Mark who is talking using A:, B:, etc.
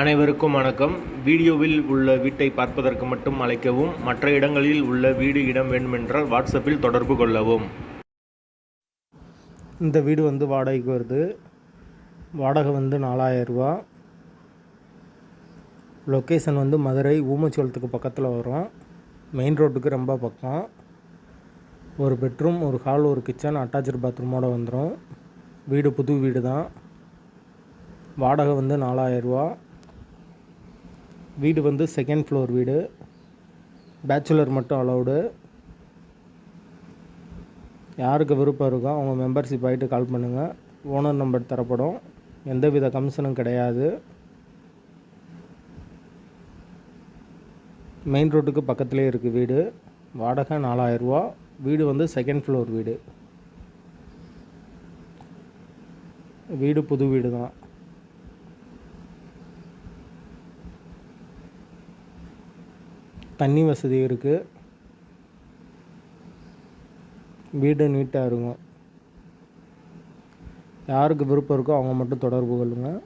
A: அனைவருக்கும் வணக்கம். வீடியோவில் உள்ள வீட்டை பார்ப்பதற்கு மட்டும் அழைக்கவும் மற்ற இடங்களில் உள்ள வீடு இடம் வேண்டுமென்றால் வாட்ஸ்அப்பில் தொடர்பு கொள்ளவும்.
B: இந்த வீடு வந்து வாடகைக்கு வருது. வாடகை வந்து நாலாயிரரூவா லொக்கேஷன் வந்து மதுரை ஊமச்சோளத்துக்கு பக்கத்தில் வரும் மெயின் ரோட்டுக்கு ரொம்ப பக்கம். ஒரு பெட்ரூம் ஒரு ஹால் ஒரு கிச்சன் அட்டாச்சு பாத்ரூமோட வந்துடும் வீடு புது வீடு தான் வாடகை வந்து நாலாயிரரூவா வீடு வந்து செகண்ட் ஃப்ளோர் வீடு. பேச்சுலர் மட்டும் அலௌடு யாருக்கு விருப்பம் இருக்கோ அவங்க மெம்பர்ஷிப் ஆகிட்டு கால் பண்ணுங்கள் ஓனர் நம்பர் தரப்படும். எந்தவித கமிஷனும் கிடையாது. மெயின் ரோட்டுக்கு பக்கத்துலேயே இருக்குது வீடு. வாடகை நாலாயிரரூவா வீடு வந்து செகண்ட் ஃப்ளோர் வீடு. வீடு புது வீடு தான் தண்ணி வசதி இருக்குது வீடு நீட்டாக இருக்கும். யாருக்கு விருப்பம் இருக்கோ அவங்க மட்டும் தொடர்பு கொள்ளுங்கள்